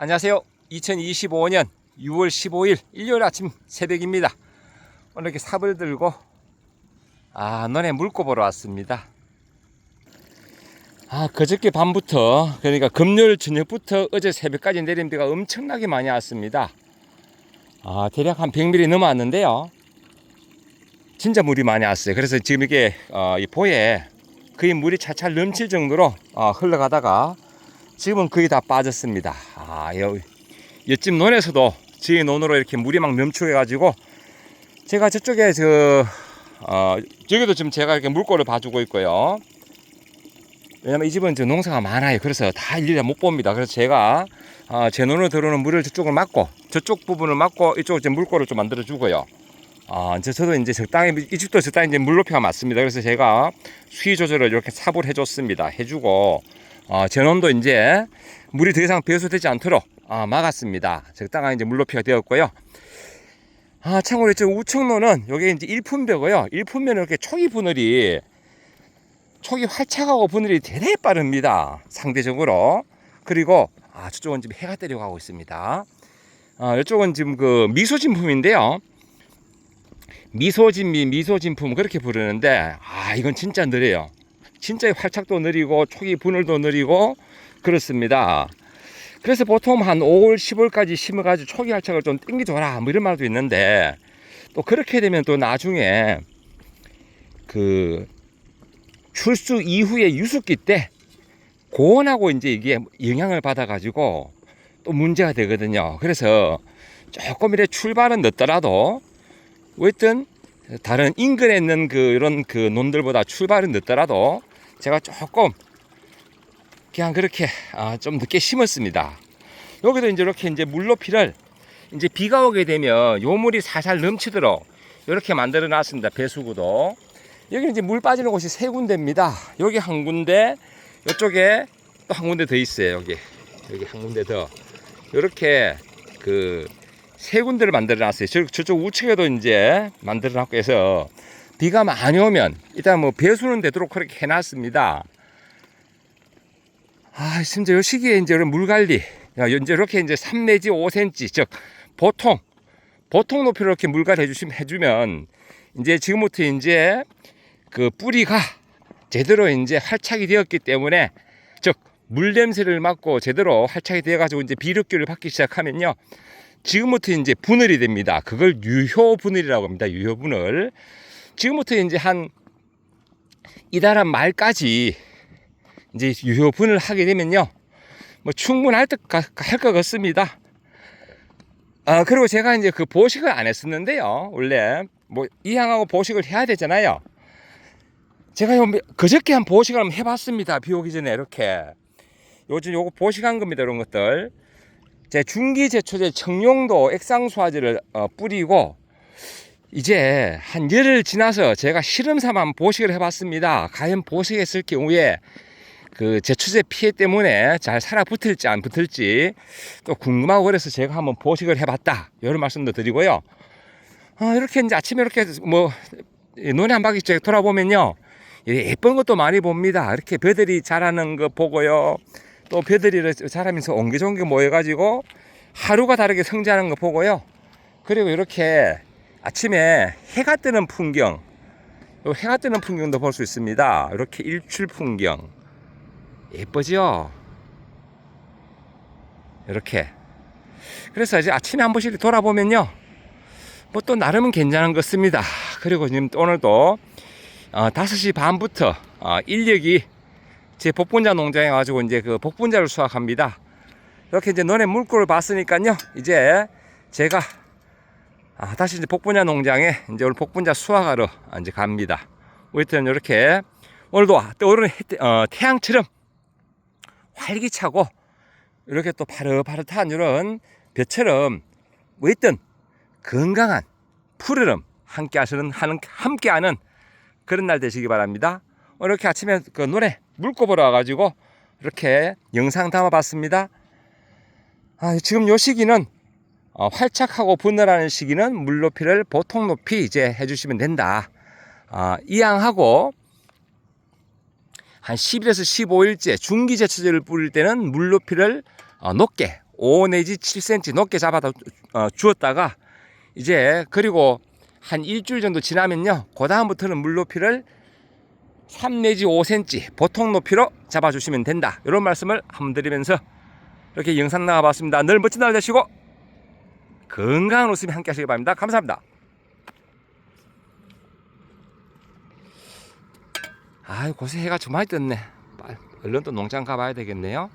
안녕하세요. 2025년 6월 15일 일요일 아침 새벽입니다. 오늘 이렇게 삽을 들고 아 너네 물고 보러 왔습니다. 아 그저께 밤부터 그러니까 금요일 저녁부터 어제 새벽까지 내린 비가 엄청나게 많이 왔습니다. 아 대략 한 100mm 넘어왔는데요. 진짜 물이 많이 왔어요. 그래서 지금 이게 어, 이 보에 거의 물이 차찰 넘칠 정도로 어, 흘러가다가 지금은 거의 다 빠졌습니다. 아, 여, 옆집 논에서도 저희 논으로 이렇게 물이 막 넘쳐가지고 제가 저쪽에 저, 어, 저기도 지금 제가 이렇게 물꼬를 봐주고 있고요. 왜냐면 이 집은 저 농사가 많아요. 그래서 다 일일이 못 봅니다. 그래서 제가 어, 제 논으로 들어오는 물을 저쪽을 막고 저쪽 부분을 막고 이쪽을 이제 물꼬를 좀 만들어 주고요. 아, 이제 저도 이제 적당히 이 집도 적당히 이제 물 높이가 맞습니다. 그래서 제가 수위 조절을 이렇게 삽을 해줬습니다. 해주고 어, 전원도 이제 물이 더 이상 배수되지 않도록 어, 막았습니다. 적당한 이제 물높이가 되었고요. 아, 참고로 저 우측로는 여기 이제 일품배고요. 일품배는 이렇게 초기 분할이 초기 활착하고 분할이 대단히 빠릅니다. 상대적으로. 그리고 아, 저쪽은 지금 해가 때려가고 있습니다. 아, 이쪽은 지금 그 미소 진품인데요. 미소 진미, 미소 진품 그렇게 부르는데 아, 이건 진짜 느려요. 진짜 활착도 느리고 초기 분할도 느리고 그렇습니다. 그래서 보통 한 5월, 10월까지 심어가지고 초기 활착을 좀 땡겨줘라 뭐 이런 말도 있는데 또 그렇게 되면 또 나중에 그 출수 이후에 유숙기 때 고온하고 이제 이게 영향을 받아가지고 또 문제가 되거든요. 그래서 조금 이래 출발은 늦더라도 어쨌든 다른 인근에 있는 그 이런 그 논들보다 출발은 늦더라도 제가 조금 그냥 그렇게 아, 좀 늦게 심었습니다. 여기도 이제 이렇게 이제 물높이를 이제 비가 오게 되면 요 물이 살살 넘치도록 이렇게 만들어 놨습니다. 배수구도. 여기 이제 물 빠지는 곳이 세 군데입니다. 여기 한 군데, 이쪽에 또 한 군데 더 있어요. 여기. 여기 한 군데 더. 이렇게 그 세 군데를 만들어 놨어요. 저, 저쪽 우측에도 이제 만들어 놨고 해서 비가 많이 오면 일단 뭐 배수는 되도록 그렇게 해놨습니다. 아, 진짜 요 시기에 이제 물 관리, 야, 이제 이렇게 이제 3 내지 5cm, 즉 보통 보통 높이로 이렇게 물 관리 해주시면 해주면 이제 지금부터 이제 그 뿌리가 제대로 이제 활착이 되었기 때문에 즉 물 냄새를 맡고 제대로 활착이 되어가지고 이제 비료기를 받기 시작하면요. 지금부터 이제 분할이 됩니다. 그걸 유효 분할이라고 합니다. 유효 분할. 지금부터 이제 한 이달 한 말까지 이제 유효 분을 하게 되면요. 뭐 충분할 듯할것 같습니다. 아, 그리고 제가 이제 그 보식을 안 했었는데요. 원래 뭐 이항하고 보식을 해야 되잖아요. 제가 요 그저께 한 보식을 한번 해봤습니다. 비 오기 전에 이렇게. 요즘 요거 보식한 겁니다. 이런 것들. 제 중기 제초제 청룡도 액상수화제를 어, 뿌리고 이제 한 열흘 지나서 제가 한번 보식을 해봤습니다. 과연 보식했을 경우에 그 제초제 피해 때문에 잘 살아 붙을지 안 붙을지 또 궁금하고 그래서 제가 한번 보식을 해봤다. 이런 말씀도 드리고요. 아, 이렇게 이제 아침에 이렇게 뭐 논에 한 바퀴 씩 돌아보면요. 예쁜 것도 많이 봅니다. 이렇게 벼들이 자라는 거 보고요. 또 벼들이 자라면서 옹기종기 모여가지고 하루가 다르게 성장하는 거 보고요. 그리고 이렇게 아침에 해가 뜨는 풍경, 요 해가 뜨는 풍경도 볼 수 있습니다. 이렇게 일출 풍경. 예쁘죠? 이렇게. 그래서 이제 아침에 한 번씩 돌아보면요. 뭐 또 나름은 괜찮은 것 같습니다. 그리고 지금 오늘도 어, 5시 반부터 어, 인력이 제 복분자 농장에 가지고 이제 그 복분자를 수확합니다. 이렇게 이제 너네 물꼬를 봤으니까요. 이제 제가 아, 다시 이제 복분자 농장에 이제 오늘 복분자 수확하러 이제 갑니다. 어쨌든 이렇게 오늘도 떠오르는 해, 어, 태양처럼 활기차고 이렇게 또 파릇파릇한 이런 벼처럼 뭐 있든 건강한 푸르름 함께 하시는 하는 함께 하는 그런 날 되시기 바랍니다. 이렇게 아침에 그 노래 물고 보러 와가지고 이렇게 영상 담아봤습니다. 아, 지금 요 시기는 어, 활착하고 분할하는 시기는 물 높이를 보통 높이 이제 해주시면 된다. 아, 이양하고 한 10일에서 15일째 중기 제초제를 뿌릴 때는 물 높이를 어, 높게 5 내지 7cm 높게 잡아다 어, 주었다가 이제 그리고 한 일주일 정도 지나면요. 그 다음부터는 물 높이를 3 내지 5cm 보통 높이로 잡아주시면 된다. 이런 말씀을 한번 드리면서 이렇게 영상 나와봤습니다. 늘 멋진 날 되시고 건강한 웃음이 함께 하시기 바랍니다. 감사합니다. 아이 고생 해가 좀 많이 떴네. 얼른 또 농장 가봐야 되겠네요.